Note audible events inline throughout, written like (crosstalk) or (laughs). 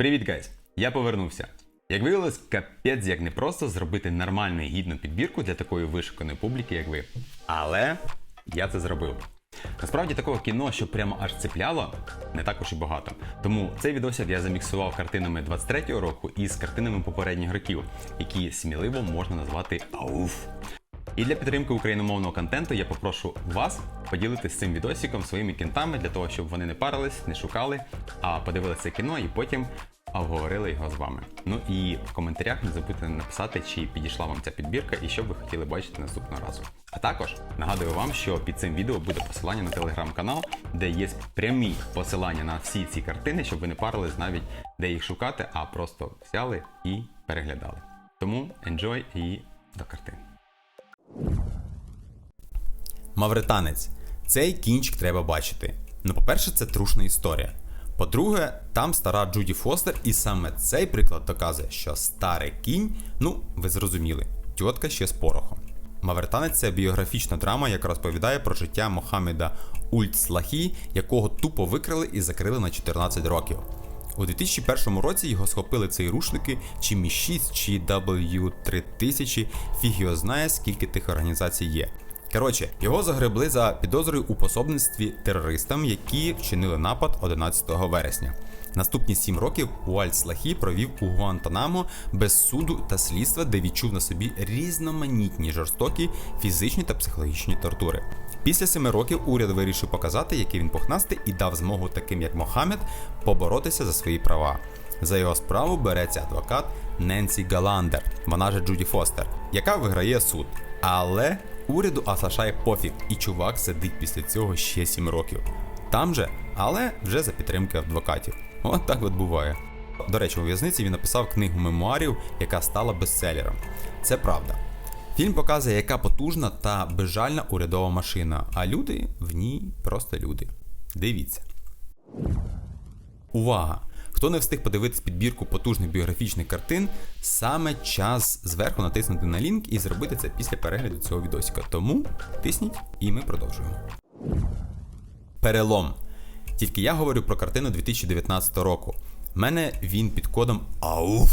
Привіт, гайз! Я повернувся. Як виявилось, капець як непросто зробити нормальну і гідну підбірку для такої вишуканої публіки, як ви. Але я це зробив. Насправді такого кіно, що прямо аж цепляло, не також і багато. Тому цей відосик я заміксував картинами 23-го року із картинами попередніх років, які сміливо можна назвати ауф. І для підтримки україномовного контенту я попрошу вас поділитися цим відосиком своїми кінтами для того, щоб вони не парились, не шукали, а подивилися кіно і потім обговорили його з вами. Ну і в коментарях не забудьте написати, чи підійшла вам ця підбірка і що б ви хотіли бачити наступного разу. А також нагадую вам, що під цим відео буде посилання на телеграм-канал, де є прямі посилання на всі ці картини, щоб ви не парились навіть де їх шукати, а просто взяли і переглядали. Тому enjoy і до картин. Мавританець. Цей кінчик треба бачити. Ну, по-перше, це трушна історія. По-друге, там стара Джуді Фостер, і саме цей приклад доказує, що старий кінь, ну, ви зрозуміли, тітка ще з порохом. Мавританець це біографічна драма, яка розповідає про життя Мохаммеда Ультслахі, якого тупо викрили і закрили на 14 років. У 2001 році його схопили ЦРУшники, чи Мі-6, чи W3000, фіг його знає, скільки тих організацій є. Коротше, його загребли за підозрою у пособництві терористам, які вчинили напад 11 вересня. Наступні сім років Уальт Слахі провів у Гуантанамо без суду та слідства, де відчув на собі різноманітні жорстокі фізичні та психологічні тортури. Після семи років уряд вирішив показати, який він пухнастий, і дав змогу таким як Мохаммед поборотися за свої права. За його справу береться адвокат Ненсі Галандер, вона же Джуді Фостер, яка виграє суд. Але уряду Асашай пофіг, і чувак сидить після цього ще 7 років. Там же, але вже за підтримки адвокатів. От так от буває. До речі, у в'язниці він написав книгу мемуарів, яка стала бестселером. Це правда. Фільм показує, яка потужна та безжальна урядова машина, а люди в ній просто люди. Дивіться. Увага! Хто не встиг подивитись підбірку потужних біографічних картин, саме час зверху натиснути на лінк і зробити це після перегляду цього відосика. Тому тисніть і ми продовжуємо. Перелом. Тільки я говорю про картину 2019 року. Мене він під кодом АУФ.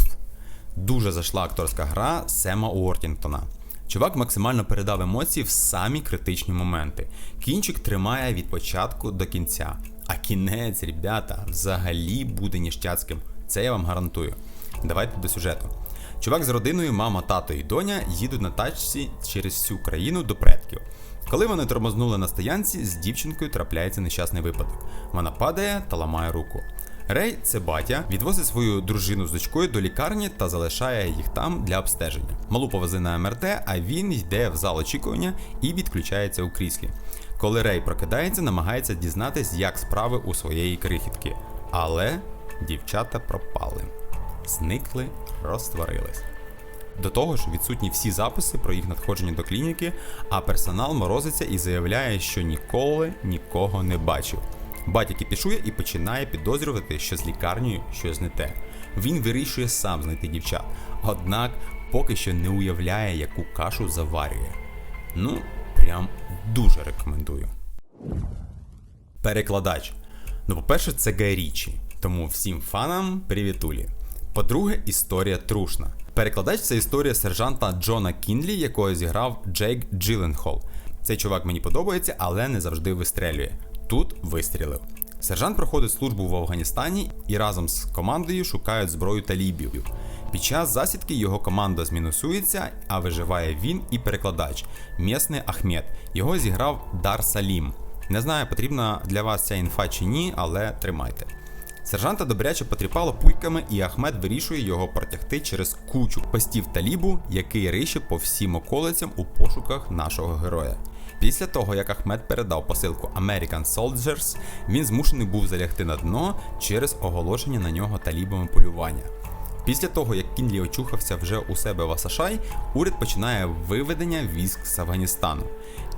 Дуже зайшла акторська гра Сема Уортінгтона. Чувак максимально передав емоції в самі критичні моменти. Кінчик тримає від початку до кінця. А кінець, ребята, взагалі буде ніштяцьким. Це я вам гарантую. Давайте до сюжету. Чувак з родиною, мама, тато і доня їдуть на тачці через всю країну до предків. Коли вони тормознули на стоянці, з дівчинкою трапляється нещасний випадок. Вона падає та ламає руку. Рей, це батя, відвозить свою дружину з дочкою до лікарні та залишає їх там для обстеження. Малу повезли на МРТ, а він йде в зал очікування і відключається у кріслі. Коли Рей прокидається, намагається дізнатись, як справи у своєї крихітки. Але дівчата пропали, зникли, розтворились. До того ж, відсутні всі записи про їх надходження до клініки, а персонал морозиться і заявляє, що ніколи нікого не бачив. Батя кипішує і починає підозрювати, що з лікарнею щось не те. Він вирішує сам знайти дівчат, однак поки що не уявляє, яку кашу заварює. Ну, прям дуже рекомендую. Перекладач. Ну, по-перше, це Гай Річі, тому всім фанам привітулі. По-друге, історія трушна. Перекладач це історія сержанта Джона Кінлі, якого зіграв Джейк Джиленхол. Цей чувак мені подобається, але не завжди вистрелює. Тут вистрілив. Сержант проходить службу в Афганістані і разом з командою шукають зброю талібів. Під час засідки його команда змінусується, а виживає він і перекладач місний Ахмед. Його зіграв Дар Салім. Не знаю, потрібна для вас ця інфа чи ні, але тримайте. Сержанта добряче потріпало пуйками, і Ахмед вирішує його протягти через кучу постів талібу, який рище по всім околицям у пошуках нашого героя. Після того, як Ахмед передав посилку American Soldiers, він змушений був залягти на дно через оголошення на нього талібами полювання. Після того, як Кінлі очухався вже у себе в Асашай, уряд починає виведення військ з Афганістану.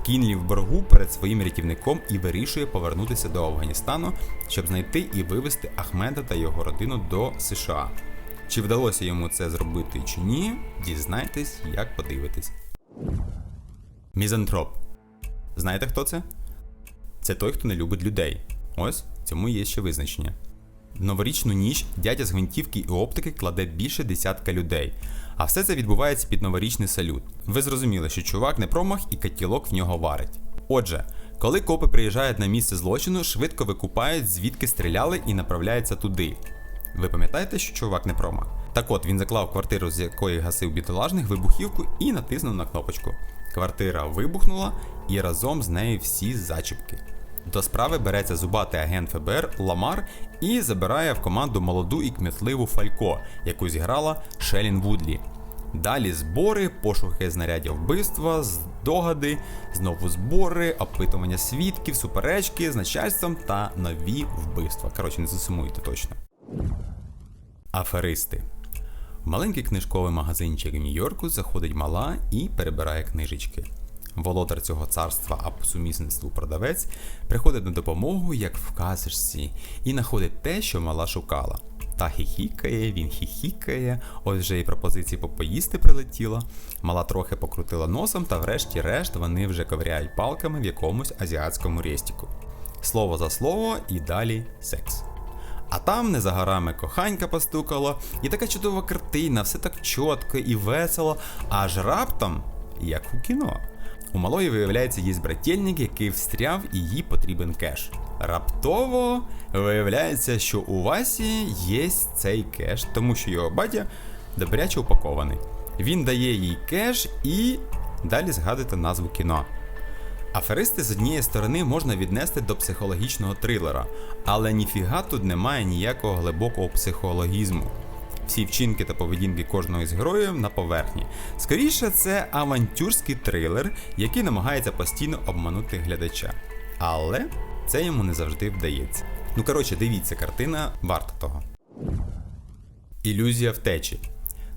Кінлі в боргу перед своїм рятівником і вирішує повернутися до Афганістану, щоб знайти і вивезти Ахмеда та його родину до США. Чи вдалося йому це зробити чи ні, дізнайтесь, як подивитесь. Мізантроп. Знаєте, хто це? Це той, хто не любить людей. Ось цьому є ще визначення. новорічну ніч дядя з гвинтівки і оптики кладе більше десятка людей. А все це відбувається під новорічний салют. Ви зрозуміли, що чувак не промах і котілок в нього варить. Отже, коли копи приїжджають на місце злочину, швидко викупають, звідки стріляли і направляються туди. Ви пам'ятаєте, що чувак не промах? Так от він заклав квартиру, з якої гасив бідолажних, вибухівку і натиснув на кнопочку. Квартира вибухнула і разом з нею всі зачіпки. До справи береться зубатий агент ФБР Ламар і забирає в команду молоду і кмітливу Фалько, яку зіграла Шелін Вудлі. Далі збори, пошуки знаряддя вбивства, здогади, знову збори, опитування свідків, суперечки з начальством та нові вбивства. Коротше, не засумуйте точно. Аферисти. В маленький книжковий магазинчик в Нью-Йорку заходить мала і перебирає книжечки. Володар цього царства, а по сумісництву продавець, приходить на допомогу, як в казочці, і знаходить те, що мала шукала. Та хіхікає, він хіхікає, ось вже і пропозиції попоїсти прилетіла. Мала трохи покрутила носом, та врешті-решт вони вже ковиряють палками в якомусь азіатському рестіку. Слово за слово і далі секс. А там не за горами коханька постукало, і така чудова картина, все так чітко і весело, аж раптом, як у кіно. У малої виявляється є брательник, який встряв і їй потрібен кеш. Раптово виявляється, що у Васі є цей кеш, тому що його батя добряче упакований. Він дає їй кеш і далі згадуйте назву кіно. Аферисти з однієї сторони можна віднести до психологічного трилера, але ніфіга тут немає ніякого глибокого психологізму. Всі вчинки та поведінки кожного із героїв на поверхні. Скоріше, це авантюрський трилер, який намагається постійно обманути глядача. Але це йому не завжди вдається. Ну коротше, дивіться, картина варта того. Ілюзія втечі.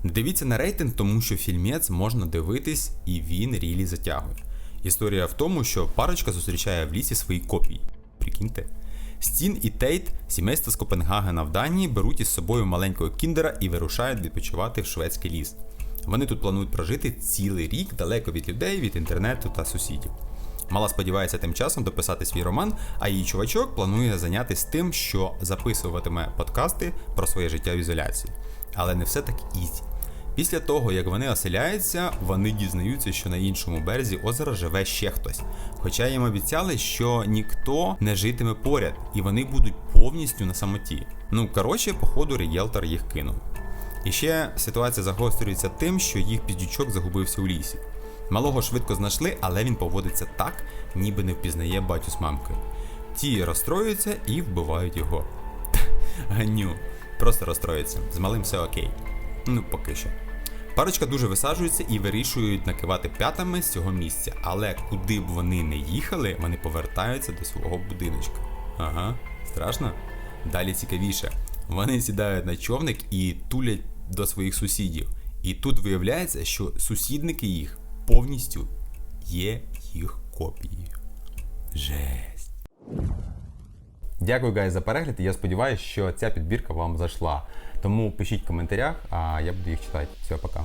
Дивіться на рейтинг, тому що фільмець можна дивитись і він рілі затягує. Історія в тому, що парочка зустрічає в лісі свої копії. Прикиньте. Стін і Тейт, сімейство з Копенгагена в Данії, беруть із собою маленького кіндера і вирушають відпочивати в шведський ліс. Вони тут планують прожити цілий рік далеко від людей, від інтернету та сусідів. Мала сподівається тим часом дописати свій роман, а її чувачок планує зайнятися тим, що записуватиме подкасти про своє життя в ізоляції. Але не все так ізі. Після того, як вони оселяються, вони дізнаються, що на іншому березі озера живе ще хтось. Хоча їм обіцяли, що ніхто не житиме поряд, і вони будуть повністю на самоті. Ну коротше, походу, рієлтор їх кинув. І ще ситуація загострюється тим, що їх підючок загубився у лісі. Малого швидко знайшли, але він поводиться так, ніби не впізнає батю з мамкою. Ті розстроюються і вбивають його. (laughs) Ганю, просто розстроїться. З малим все окей. Ну, поки що. Парочка дуже висаджується і вирішують накивати п'ятами з цього місця, але куди б вони не їхали, вони повертаються до свого будиночка. Ага, страшно? Далі цікавіше. Вони сідають на човник і тулять до своїх сусідів. І тут виявляється, що сусідники їх повністю є їх копії. Жесть. Дякую, гай, за перегляд. Я сподіваюся, що ця підбірка вам зайшла. Тому пишіть в коментарях, а я буду їх читати. Все, пока.